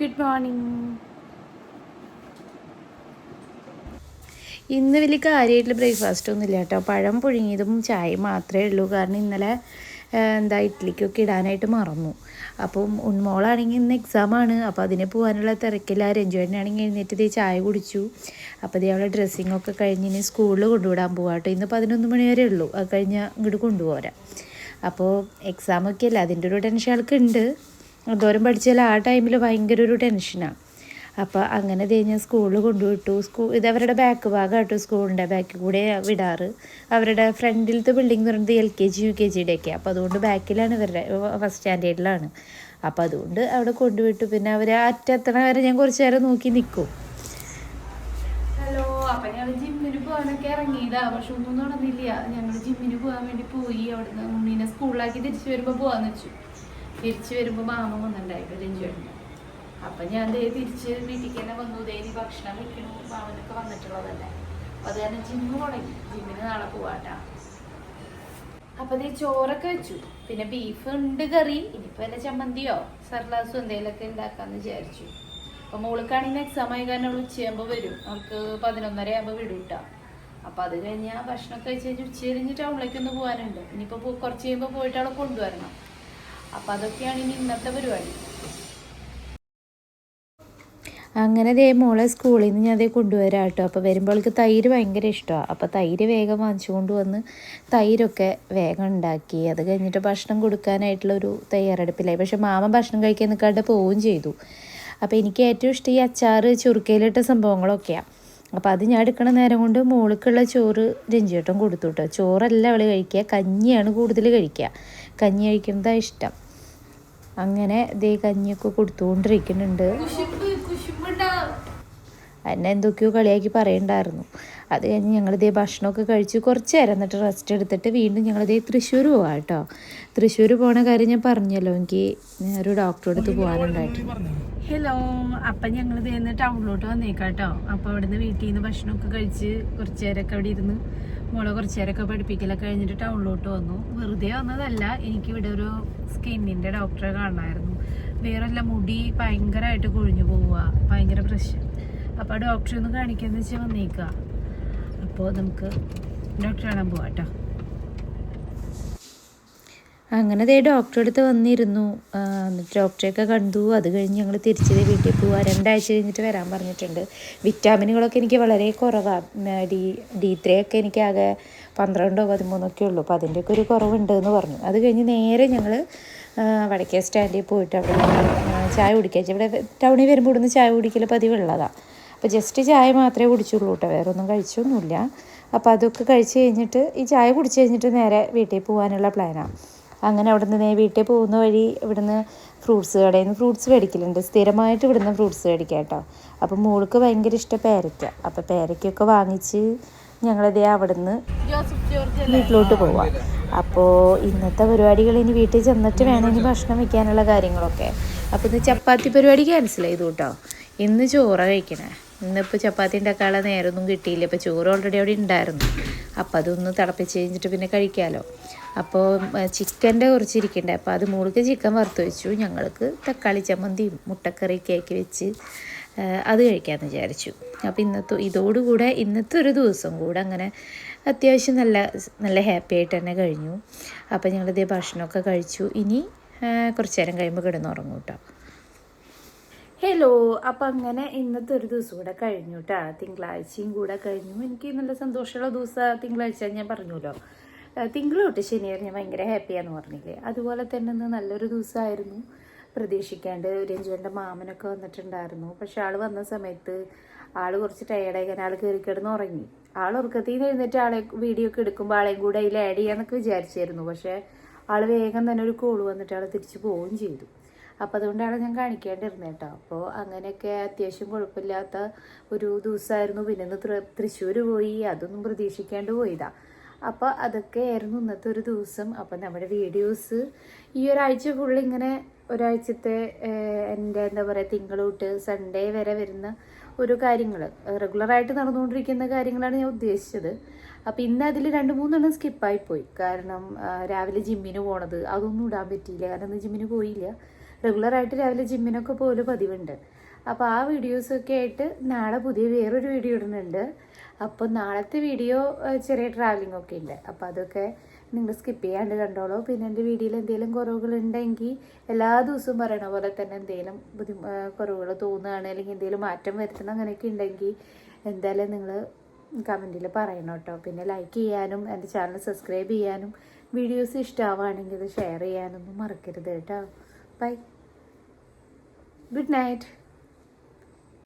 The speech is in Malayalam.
ഗുഡ് മോർണിംഗ് ഇന്ന് വലിയ കാര്യമായിട്ടുള്ള ബ്രേക്ക്ഫാസ്റ്റ് ഒന്നും ഇല്ല കേട്ടോ. പഴം പുഴുങ്ങിയതും ചായ മാത്രമേ ഉള്ളൂ. കാരണം ഇന്നലെ എന്താ ഇഡ്ഡലിക്കൊക്കെ ഇടാനായിട്ട് മറന്നു. അപ്പം ഉൺമോളാണെങ്കിൽ ഇന്ന് എക്സാമാണ് അപ്പോൾ അതിന് പോകാനുള്ള തിരക്കില്ല രഞ്ജുവേട്ടനാണെങ്കിൽ എഴുന്നേറ്റ് ഇതേ ചായ കുടിച്ചു. അപ്പോൾ ഇതേ അവളെ ഡ്രസ്സിങ്ങൊക്കെ കഴിഞ്ഞ് ഇനി സ്കൂളിൽ കൊണ്ടുവിടാൻ പോകാം കേട്ടോ. ഇന്ന് പതിനൊന്ന് മണി വരെ ഉള്ളൂ. അത് കഴിഞ്ഞാൽ ഇങ്ങോട്ട് കൊണ്ടുപോരാം. അപ്പോൾ എക്സാമൊക്കെ അല്ല? അതിന്റെ ഒരു ടെൻഷൻ ആൾക്കുണ്ട് എന്തോരം പഠിച്ചാൽ ആ ടൈമിൽ ഭയങ്കര ഒരു ടെൻഷനാണ് അപ്പോൾ അങ്ങനെ കഴിഞ്ഞാൽ സ്കൂളിൽ കൊണ്ടുവിട്ടു. സ്കൂൾ ഇത് അവരുടെ ബാക്ക് ഭാഗം കേട്ടോ സ്കൂളിന്റെ ബാക്കിൽ കൂടെ വിടാറ്. അവരുടെ ഫ്രണ്ടിലത്തെ ബിൽഡിംഗ് എന്ന് പറയുന്നത് L K G U K ജിയുടെ ഒക്കെ. അപ്പോൾ അതുകൊണ്ട് ബാക്കിലാണ് ഇവരുടെ ഫസ്റ്റ് സ്റ്റാൻഡേർഡിലാണ് അപ്പോൾ അതുകൊണ്ട് അവിടെ കൊണ്ടുവിട്ടു. പിന്നെ അവർ അറ്റെത്തണ വരെ ഞാൻ കുറച്ച് നേരം നോക്കി നിൽക്കും ഹലോ അപ്പം ഞങ്ങൾ ജിമ്മിന് പോകാനൊക്കെ ഇറങ്ങിയതാ. പക്ഷെ ഒന്നും നടന്നില്ല. ഞങ്ങൾ ജിമ്മിന് പോകാൻ വേണ്ടി പോയി. അവിടുന്ന് ഉണ്ണീനെ സ്കൂളിലാക്കി തിരിച്ചു വരുമ്പോൾ പോകാന്ന് വെച്ചു. തിരിച്ചു വരുമ്പോൾ മാമ വന്നിട്ടുണ്ടായിരുന്നു രഞ്ജുവേട്ടൻ അപ്പം ഞാൻ ദേ തിരിച്ച് വീട്ടിലേക്ക് തന്നെ വന്നു ദേവി ഭക്ഷണം വെക്കണു മാമനൊക്കെ വന്നിട്ടുള്ളതല്ലേ. അപ്പം അത് തന്നെ ജിമ്മ് തുടങ്ങി. ജിമ്മിന് നാളെ പോവാട്ടാ. അപ്പം ദേ ചോറൊക്കെ വെച്ചു. പിന്നെ ബീഫ് ഉണ്ട് കറി ഇനിയിപ്പോൾ എന്റെ ചമ്മന്തിയോ സർലാസോ എന്തെങ്കിലുമൊക്കെ ഉണ്ടാക്കാന്ന് വിചാരിച്ചു. അപ്പം മോൾക്കാണെങ്കിൽ എക്സാം ആയി കാരണം അവൾ ഉച്ചയാകുമ്പോൾ വരും. അവൾക്ക് പതിനൊന്നര ആകുമ്പോൾ വിടും അപ്പൊ അത് കഴിഞ്ഞാൽ ഭക്ഷണമൊക്കെ കഴിച്ച് കഴിഞ്ഞ് ഉച്ച കഴിഞ്ഞ് ടൗണിലേക്ക് ഒന്ന് പോകാനുണ്ട് ഇനിയിപ്പോൾ കുറച്ച് കഴിയുമ്പോൾ പോയിട്ട് അവളെ കൊണ്ടുവരണം. അപ്പം അതൊക്കെയാണ് ഇനി ഇന്നത്തെ പരിപാടി. അങ്ങനെ ദേ മോളെ സ്കൂളിൽ നിന്ന് ഞാൻ അതേ കൊണ്ടുവരാം കേട്ടോ. അപ്പോൾ വരുമ്പോൾക്ക് തൈര് ഭയങ്കര ഇഷ്ടമാണ് അപ്പോൾ തൈര് വേഗം വാങ്ങിച്ചു കൊണ്ടുവന്ന് തൈരൊക്കെ വേഗം ഉണ്ടാക്കി. അത് കഴിഞ്ഞിട്ട് ഭക്ഷണം കൊടുക്കാനായിട്ടുള്ള ഒരു തയ്യാറെടുപ്പിലായി. പക്ഷെ മാമൻ ഭക്ഷണം കഴിക്കാൻ നിൽക്കാണ്ട് പോവുകയും ചെയ്തു. അപ്പോൾ എനിക്ക് ഏറ്റവും ഇഷ്ടം ഈ അച്ചാറ് ചുരുക്കയിലിട്ട സംഭവങ്ങളൊക്കെയാണ് അപ്പോൾ അത് ഞാൻ എടുക്കണ നേരം കൊണ്ട് മോൾക്കുള്ള ചോറ് രഞ്ജിയേട്ടൻ കൊടുത്തു കേട്ടോ ചോറല്ല അവൾ കഴിക്കുക കഞ്ഞിയാണ് കൂടുതൽ കഴിക്കുക. കഞ്ഞി കഴിക്കുന്നതാണ് ഇഷ്ടം. അങ്ങനെ ദേ കഞ്ഞിയൊക്കെ കൊടുത്തുകൊണ്ടിരിക്കുന്നുണ്ട്. എന്നെ എന്തൊക്കെയോ കളിയാക്കി പറയണ്ടായിരുന്നു. അത് കഴിഞ്ഞ് ഞങ്ങളിതേ ഭക്ഷണമൊക്കെ കഴിച്ച് കുറച്ച് നേരം എന്നിട്ട് റെസ്റ്റ് എടുത്തിട്ട് വീണ്ടും ഞങ്ങളിതേ തൃശ്ശൂർ പോവാം കേട്ടോ തൃശ്ശൂർ പോണ കാര്യം ഞാൻ പറഞ്ഞല്ലോ. എനിക്ക് ഒരു ഡോക്ടറെ അടുത്ത് പോകാനുണ്ടായിട്ടുണ്ട് ഹലോ അപ്പം ഞങ്ങൾ ഇതേന്ന് ടൗണിലോട്ട് വന്നേക്കാട്ടോ. അപ്പോൾ അവിടുന്ന് വീട്ടിൽ നിന്ന് ഭക്ഷണമൊക്കെ കഴിച്ച് കുറച്ച് നേരമൊക്കെ അവിടെ ഇരുന്ന് മോളെ കുറച്ച് നേരമൊക്കെ പഠിപ്പിക്കലൊക്കെ കഴിഞ്ഞിട്ട് ടൗണിലോട്ട് വന്നു. വെറുതെ വന്നതല്ല എനിക്ക് ഇവിടെ ഒരു സ്കിന്നിന്റെ ഡോക്ടറെ കാണണമായിരുന്നു വേറെല്ല മുടി ഭയങ്കരമായിട്ട് കൊഴിഞ്ഞു പോവുക ഭയങ്കര പ്രശ്നം. അപ്പോൾ ഡോക്ടറെ ഒന്ന് കാണിക്കാന്ന് വെച്ചാൽ വന്നേക്കുക അപ്പോൾ നമുക്ക് ഡോക്ടറെ കാണാൻ പോവാം കേട്ടോ അങ്ങനെ ദേ ഡോക്ടറെ അടുത്ത് വന്നിരുന്നു. എന്നിട്ട് ഡോക്ടറെയൊക്കെ കണ്ടു. അത് കഴിഞ്ഞ് ഞങ്ങൾ തിരിച്ച് ദേ വീട്ടിൽ പോവുക രണ്ടാഴ്ച കഴിഞ്ഞിട്ട് വരാൻ പറഞ്ഞിട്ടുണ്ട്. വിറ്റാമിനുകളൊക്കെ എനിക്ക് വളരെ കുറവാണ് ഡി ഡി ത്രീ ഒക്കെ എനിക്ക് ആകെ പന്ത്രണ്ടോ പതിമൂന്നോ ഒക്കെ ഉള്ളൂ. അപ്പോൾ അതിന്റെയൊക്കെ ഒരു കുറവുണ്ട് എന്ന് പറഞ്ഞു. അത് കഴിഞ്ഞ് നേരെ ഞങ്ങൾ വടക്കേ സ്റ്റാൻഡിൽ പോയിട്ട് അവിടെ ചായ കുടിക്കുക ഇവിടെ ടൗണിൽ വരുമ്പോൾ ഇവിടുന്ന് ചായ കുടിക്കൽ പതിവുള്ളതാണ് അപ്പോൾ ജസ്റ്റ് ചായ മാത്രമേ കുടിച്ചുള്ളൂ കേട്ടോ വേറെ ഒന്നും കഴിച്ചൊന്നുമില്ല. അപ്പോൾ അതൊക്കെ കഴിച്ച് കഴിഞ്ഞിട്ട് ഈ ചായ കുടിച്ച് കഴിഞ്ഞിട്ട് നേരെ വീട്ടിൽ പോകാനുള്ള പ്ലാനാണ് അങ്ങനെ അവിടെ നിന്ന് വീട്ടിൽ പോകുന്ന വഴി ഇവിടുന്ന് ഫ്രൂട്ട്സ് കടയിൽ നിന്ന് ഫ്രൂട്ട്സ് മേടിക്കലുണ്ട്. സ്ഥിരമായിട്ട് ഇവിടുന്ന് ഫ്രൂട്ട്സ് മേടിക്കാം കേട്ടോ. അപ്പോൾ മോൾക്ക് ഭയങ്കര ഇഷ്ടം പേരയ്ക്ക. അപ്പോൾ പേരയ്ക്കൊക്കെ വാങ്ങിച്ച് ഞങ്ങളിതേ അവിടുന്ന് വീട്ടിലോട്ട് പോവാം. അപ്പോൾ ഇന്നത്തെ പരിപാടികൾ ഇനി വീട്ടിൽ ചെന്നിട്ട് വേണം ഇനി ഭക്ഷണം വയ്ക്കാനുള്ള കാര്യങ്ങളൊക്കെ. അപ്പോൾ ഇന്ന് ചപ്പാത്തി പരിപാടി ക്യാൻസൽ ചെയ്തു കേട്ടോ. ഇന്ന് ചോറ കഴിക്കണേ. ഇന്നിപ്പോൾ ചപ്പാത്തി ഉണ്ടാക്കാനുള്ള നേരമൊന്നും കിട്ടിയില്ല. ഇപ്പോൾ ചോറ് ഓൾറെഡി അവിടെ ഉണ്ടായിരുന്നു. അപ്പോൾ അതൊന്ന് തിളപ്പിച്ച് കഴിഞ്ഞിട്ട് പിന്നെ കഴിക്കാമല്ലോ അപ്പോൾ ചിക്കന്റെ കുറച്ച് ഇരിക്കണ്ടേ അപ്പോൾ അത് മോൾക്ക് ചിക്കൻ വറുത്ത് വെച്ചു. ഞങ്ങൾക്ക് തക്കാളി ചമ്മന്തിയും മുട്ടക്കറിയൊക്കെ ആക്കി വെച്ച് അത് കഴിക്കാമെന്ന് വിചാരിച്ചു. അപ്പോൾ ഇന്നത്തെ ഇതോടുകൂടെ ഇന്നത്തെ ഒരു ദിവസം കൂടെ അങ്ങനെ അത്യാവശ്യം നല്ല നല്ല ഹാപ്പി ആയിട്ട് തന്നെ കഴിഞ്ഞു. അപ്പോൾ ഞങ്ങളിതേ ഭക്ഷണമൊക്കെ കഴിച്ചു. ഇനി കുറച്ച് നേരം കഴിയുമ്പോൾ കിടന്നുറങ്ങും കേട്ടോ. ഹലോ അപ്പം അങ്ങനെ ഇന്നത്തെ ഒരു ദിവസം കൂടെ കഴിഞ്ഞു കേട്ടോ തിങ്കളാഴ്ചയും കൂടെ കഴിഞ്ഞു. എനിക്ക് നല്ല സന്തോഷമുള്ള ദിവസം തിങ്കളാഴ്ച ഞാൻ പറഞ്ഞല്ലോ തിങ്കൾ തൊട്ട് ശനി ഞാൻ ഭയങ്കര ഹാപ്പിയാന്ന് പറഞ്ഞില്ലേ? അതുപോലെ തന്നെ ഇന്ന് നല്ലൊരു ദിവസമായിരുന്നു. പ്രതീക്ഷിക്കാണ്ട് രഞ്ജുവിന്റെ മാമനൊക്കെ വന്നിട്ടുണ്ടായിരുന്നു. പക്ഷെ ആൾ വന്ന സമയത്ത് ആൾ കുറച്ച് ടയേർഡായി കാരണം ആൾ കയറി കിടന്ന് ഉറങ്ങി. ആൾ ഉറക്കത്തിൽ നിന്ന് എഴുന്നേറ്റ് ആളെ വീഡിയോ ഒക്കെ എടുക്കുമ്പോൾ ആളെയും കൂടെ അതിൽ ആഡ് ചെയ്യാന്നൊക്കെ വിചാരിച്ചായിരുന്നു. പക്ഷേ ആൾ വേഗം തന്നെ ഒരു കോൾ വന്നിട്ട് ആൾ തിരിച്ചു പോവുകയും ചെയ്തു. അപ്പോൾ അതുകൊണ്ടാണ് ഞാൻ കാണിക്കേണ്ടിരുന്നത് കേട്ടോ അപ്പോൾ അങ്ങനെയൊക്കെ അത്യാവശ്യം കുഴപ്പമില്ലാത്ത ഒരു ദിവസമായിരുന്നു പിന്നെ തൃശ്ശൂർ പോയി. അതൊന്നും പ്രതീക്ഷിക്കാണ്ട് പോയതാ. അപ്പോൾ അതൊക്കെ ആയിരുന്നു ഇന്നത്തെ ഒരു ദിവസം. അപ്പോൾ നമ്മുടെ വീഡിയോസ് ഈ ഒരാഴ്ച ഫുള്ള് ഇങ്ങനെ ഒരാഴ്ചത്തെ എന്റെ എന്താ പറയുക തിങ്കൾ തൊട്ട് സൺഡേ വരെ വരുന്ന ഒരു കാര്യങ്ങൾ റെഗുലറായിട്ട് നടന്നുകൊണ്ടിരിക്കുന്ന കാര്യങ്ങളാണ് ഞാൻ ഉദ്ദേശിച്ചത്. അപ്പം ഇന്ന് അതിൽ രണ്ട് മൂന്നെണ്ണം സ്കിപ്പായി പോയി. കാരണം രാവിലെ ജിമ്മിന് പോണത്. അതൊന്നും ഇടാൻ പറ്റിയില്ല. കാരണം ഇന്ന് ജിമ്മിന് പോയില്ല. റെഗുലറായിട്ട് രാവിലെ ജിമ്മിനൊക്കെ പോലെ പതിവുണ്ട്. അപ്പോൾ ആ വീഡിയോസൊക്കെ ആയിട്ട് നാളെ പുതിയ വേറൊരു വീഡിയോ ഇടുന്നുണ്ട്. അപ്പോൾ നാളത്തെ വീഡിയോ ചെറിയ ട്രാവലിംഗ് ഒക്കെ ഉണ്ട്. അപ്പോൾ അതൊക്കെ നിങ്ങൾ സ്കിപ്പ് ചെയ്യാണ്ട് കണ്ടോളൂ. പിന്നെ എന്റെ വീഡിയോയിൽ എന്തെങ്കിലും കുറവുകൾ ഉണ്ടെങ്കിൽ എല്ലാ ദിവസവും പറയണ പോലെ തന്നെ എന്തെങ്കിലും ബുദ്ധി കുറവുകൾ തോന്നുകയാണ് അല്ലെങ്കിൽ എന്തെങ്കിലും മാറ്റം വരുത്തണം അങ്ങനെയൊക്കെ ഉണ്ടെങ്കിൽ എന്തായാലും നിങ്ങൾ കമന്റിൽ പറയണം കേട്ടോ. പിന്നെ ലൈക്ക് ചെയ്യാനും എന്റെ ചാനൽ സബ്സ്ക്രൈബ് ചെയ്യാനും വീഡിയോസ് ഇഷ്ടമാവുകയാണെങ്കിൽ ഷെയർ ചെയ്യാനൊന്നും മറക്കരുത് കേട്ടോ. Bye. Good night.